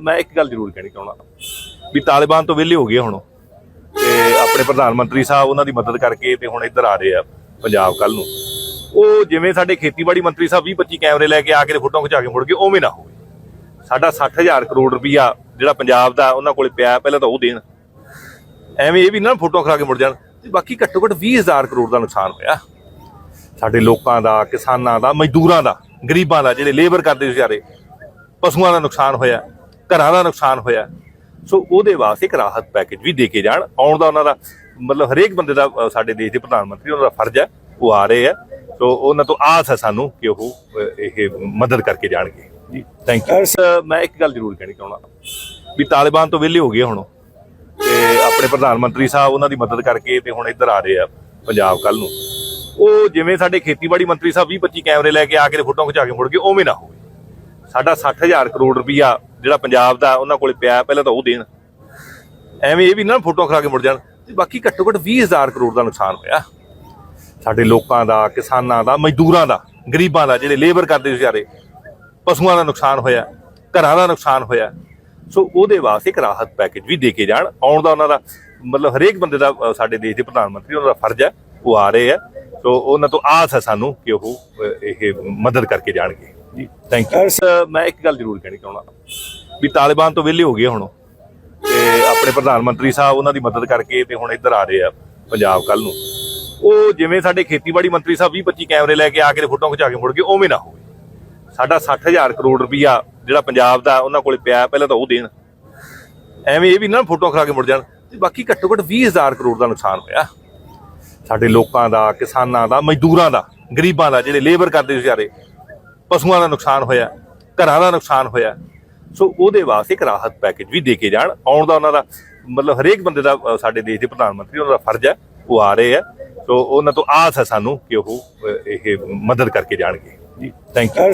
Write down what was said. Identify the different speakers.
Speaker 1: ਮੈਂ ਇੱਕ ਗੱਲ ਜ਼ਰੂਰ ਕਹਿਣੀ ਚਾਹੁੰਦਾ ਵੀ ਤਾਲਿਬਾਨ ਤੋਂ ਵਿਹਲੇ ਹੋ ਗਏ ਹੁਣ। ਤੇ ਆਪਣੇ ਪ੍ਰਧਾਨ ਮੰਤਰੀ ਸਾਹਿਬ ਉਹਨਾਂ ਦੀ ਮਦਦ ਕਰਕੇ ਤੇ ਹੁਣ ਇੱਧਰ ਆ ਰਹੇ ਆ ਪੰਜਾਬ ਕੱਲ ਨੂੰ। ਉਹ ਜਿਵੇਂ ਸਾਡੇ ਖੇਤੀਬਾੜੀ ਮੰਤਰੀ ਸਾਹਿਬ 20 25 ਕੈਮਰੇ ਲੈ ਕੇ ਆ ਕੇ ਫੋਟੋਆਂ ਖਿਚਾ ਕੇ ਮੁੜ ਗਏ, ਉਵੇਂ ਨਾ ਹੋਵੇ। ਸਾਡਾ 60000 ਕਰੋੜ ਰੁਪਈਆ ਜਿਹੜਾ ਪੰਜਾਬ ਦਾ ਉਹਨਾਂ ਕੋਲੇ ਪਿਆ, ਪਹਿਲਾਂ ਤਾਂ ਉਹ ਦੇਣ। ਐਵੇਂ ਇਹ ਵੀ ਨਾ ਫੋਟੋਆਂ ਖਿਚਾ ਕੇ ਮੁੜ ਜਾਣ ਤੇ ਬਾਕੀ ਘੱਟੋ ਘੱਟ 20000 ਕਰੋੜ ਦਾ ਨੁਕਸਾਨ ਹੋਇਆ। ਸਾਡੇ ਲੋਕਾਂ ਦਾ, ਕਿਸਾਨਾਂ ਦਾ, ਮਜ਼ਦੂਰਾਂ ਦਾ, ਗਰੀਬਾਂ ਦਾ ਜਿਹੜੇ ਲੇਬਰ ਕਰਦੇ ਵਿਚਾਰੇ, ਪਸ਼ੂਆਂ ਦਾ ਨੁਕਸਾਨ ਹੋਇਆ। ਘਰਾਂ ਦਾ ਨੁਕਸਾਨ ਹੋਇਆ। ਸੋ ਉਹਦੇ ਵਾਸਤੇ ਇੱਕ ਰਾਹਤ ਪੈਕੇਜ ਵੀ ਦੇ ਕੇ ਜਾਣ। ਆਉਣ ਦਾ ਉਹਨਾਂ ਦਾ ਮਤਲਬ ਹਰੇਕ ਬੰਦੇ ਦਾ ਸਾਡੇ ਦੇਸ਼ ਦੇ ਪ੍ਰਧਾਨ ਮੰਤਰੀ ਉਹਨਾਂ ਦਾ ਫਰਜ਼ ਹੈ। ਉਹ ਆ ਰਹੇ ਆ ਸੋ ਉਹਨਾਂ ਤੋਂ ਆਸ ਹੈ ਸਾਨੂੰ ਕਿ ਉਹ ਇਹ ਮਦਦ ਕਰਕੇ ਜਾਣਗੇ। ਜੀ ਥੈਂਕ ਯੂ ਮੈਂ ਇੱਕ ਗੱਲ ਜ਼ਰੂਰ ਕਹਿਣੀ ਚਾਹੁੰਦਾ। ਵੀ ਤਾਲਿਬਾਨ ਤੋਂ ਵਿਹਲੇ ਹੋ ਗਏ ਹੁਣ। ਤੇ ਆਪਣੇ ਪ੍ਰਧਾਨ ਮੰਤਰੀ ਸਾਹਿਬ ਉਹਨਾਂ ਦੀ ਮਦਦ ਕਰਕੇ ਤੇ ਹੁਣ ਇੱਧਰ ਆ ਰਹੇ ਆ ਪੰਜਾਬ ਕੱਲ ਨੂੰ। ਉਹ ਜਿਵੇਂ ਸਾਡੇ ਖੇਤੀਬਾੜੀ ਮੰਤਰੀ ਸਾਹਿਬ 20 25 ਕੈਮਰੇ ਲੈ ਕੇ ਆ ਕੇ ਫੋਟੋਆਂ ਖਿਚਾ ਕੇ ਮੁੜ ਗਏ ਉਵੇਂ ਨਾ ਹੋਵੇ। ਸਾਡਾ 60000 ਕਰੋੜ ਰੁਪਈਆ ਜਿਹੜਾ ਪੰਜਾਬ ਦਾ ਉਹਨਾਂ ਕੋਲੇ ਪਿਆ ਪਹਿਲਾਂ ਤਾਂ ਉਹ ਦੇਣ। ਐਵੇਂ ਇਹ ਵੀ ਨਾ ਫੋਟੋਆਂ ਖਰਾ ਕੇ ਮੁੜ ਜਾਣ। ਤੇ ਬਾਕੀ ਘੱਟੋ ਘੱਟ 20000 ਕਰੋੜ ਦਾ ਨੁਕਸਾਨ ਹੋਇਆ। ਸਾਡੇ ਲੋਕਾਂ ਦਾ, ਕਿਸਾਨਾਂ ਦਾ, ਮਜ਼ਦੂਰਾਂ ਦਾ, ਗਰੀਬਾਂ ਦਾ, ਜਿਹੜੇ ਲੇਬਰ ਕਰਦੇ ਵਿਚਾਰੇ, ਪਸ਼ੂਆਂ ਦਾ ਨੁਕਸਾਨ ਹੋਇਆ, ਘਰਾਂ ਦਾ ਨੁਕਸਾਨ ਹੋਇਆ। ਸੋ ਉਹਦੇ ਵਾਸਤੇ ਇੱਕ ਰਾਹਤ ਪੈਕੇਜ ਵੀ ਦੇ ਕੇ ਜਾਣ। ਆਉਣ ਦਾ ਉਹਨਾਂ ਦਾ ਮਤਲਬ ਹਰੇਕ ਬੰਦੇ ਦਾ ਸਾਡੇ ਦੇਸ਼ ਦੇ ਪ੍ਰਧਾਨ ਮੰਤਰੀ, ਉਹਨਾਂ ਦਾ ਫਰਜ਼ ਹੈ, ਉਹ ਆ ਰਹੇ ਆ ਸੋ ਉਹਨਾਂ ਤੋਂ ਆਸ ਹੈ ਸਾਨੂੰ ਕਿ ਉਹ ਇਹ ਮਦਦ ਕਰਕੇ ਜਾਣਗੇ। ਜੀ ਥੈਂਕ ਯੂ ਮੈਂ ਇੱਕ ਗੱਲ ਜ਼ਰੂਰ ਕਹਿਣੀ ਚਾਹੁੰਦਾ ਵੀ ਤਾਲਿਬਾਨ ਤੋਂ ਵਿਹਲੇ ਹੋ ਗਏ ਹੁਣ ਤੇ ਆਪਣੇ ਪ੍ਰਧਾਨ ਮੰਤਰੀ ਸਾਹਿਬ ਉਹਨਾਂ ਦੀ ਮਦਦ ਕਰਕੇ ਤੇ ਹੁਣ ਇੱਧਰ ਆ ਰਹੇ ਆ ਪੰਜਾਬ ਕੱਲ ਨੂੰ। ਉਹ ਜਿਵੇਂ ਸਾਡੇ ਖੇਤੀਬਾੜੀ ਮੰਤਰੀ ਸਾਹਿਬ 20 25 ਕੈਮਰੇ ਲੈ ਕੇ ਆ ਕੇ ਫੋਟੋਆਂ ਖਿਚਾ ਕੇ ਮੁੜ ਗਏ, ਉਵੇਂ ਨਾ ਹੋਵੇ। ਸਾਡਾ 60000 ਕਰੋੜ ਰੁਪਈਆ ਜਿਹੜਾ ਪੰਜਾਬ ਦਾ ਉਹਨਾਂ ਕੋਲੇ ਪਿਆ, ਪਹਿਲਾਂ ਤਾਂ ਉਹ ਦੇਣ। ਐਵੇਂ ਇਹ ਵੀ ਨਾ ਫੋਟੋਆਂ ਖਰਾ ਕੇ ਮੁੜ ਜਾਣ ਤੇ ਬਾਕੀ ਘੱਟੋ ਘੱਟ 20000 ਕਰੋੜ ਦਾ ਨੁਕਸਾਨ ਹੋਇਆ। ਸਾਡੇ ਲੋਕਾਂ ਦਾ, ਕਿਸਾਨਾਂ ਦਾ, ਮਜ਼ਦੂਰਾਂ ਦਾ, ਗਰੀਬਾਂ ਦਾ ਜਿਹੜੇ ਲੇਬਰ ਕਰਦੇ ਵਿਚਾਰੇ ਪਸ਼ੂਆਂ ਦਾ ਨੁਕਸਾਨ ਹੋਇਆ, ਘਰਾਂ ਦਾ ਨੁਕਸਾਨ ਹੋਇਆ। ਸੋ ਉਹਦੇ ਵਾਸਤੇ ਇੱਕ ਰਾਹਤ ਪੈਕੇਜ ਵੀ ਦੇ ਕੇ ਜਾਣ। ਆਉਣ ਦਾ ਉਹਨਾਂ ਦਾ ਮਤਲਬ ਹਰੇਕ ਬੰਦੇ ਦਾ ਸਾਡੇ ਦੇਸ਼ ਦੇ ਪ੍ਰਧਾਨ ਮੰਤਰੀ, ਉਹਨਾਂ ਦਾ ਫਰਜ਼ ਹੈ, ਉਹ ਆ ਰਹੇ ਆ ਸੋ ਉਹਨਾਂ ਤੋਂ ਆਸ ਹੈ ਸਾਨੂੰ ਕਿ ਉਹ ਇਹ ਮਦਦ ਕਰਕੇ ਜਾਣਗੇ। ਜੀ ਥੈਂਕ ਯੂ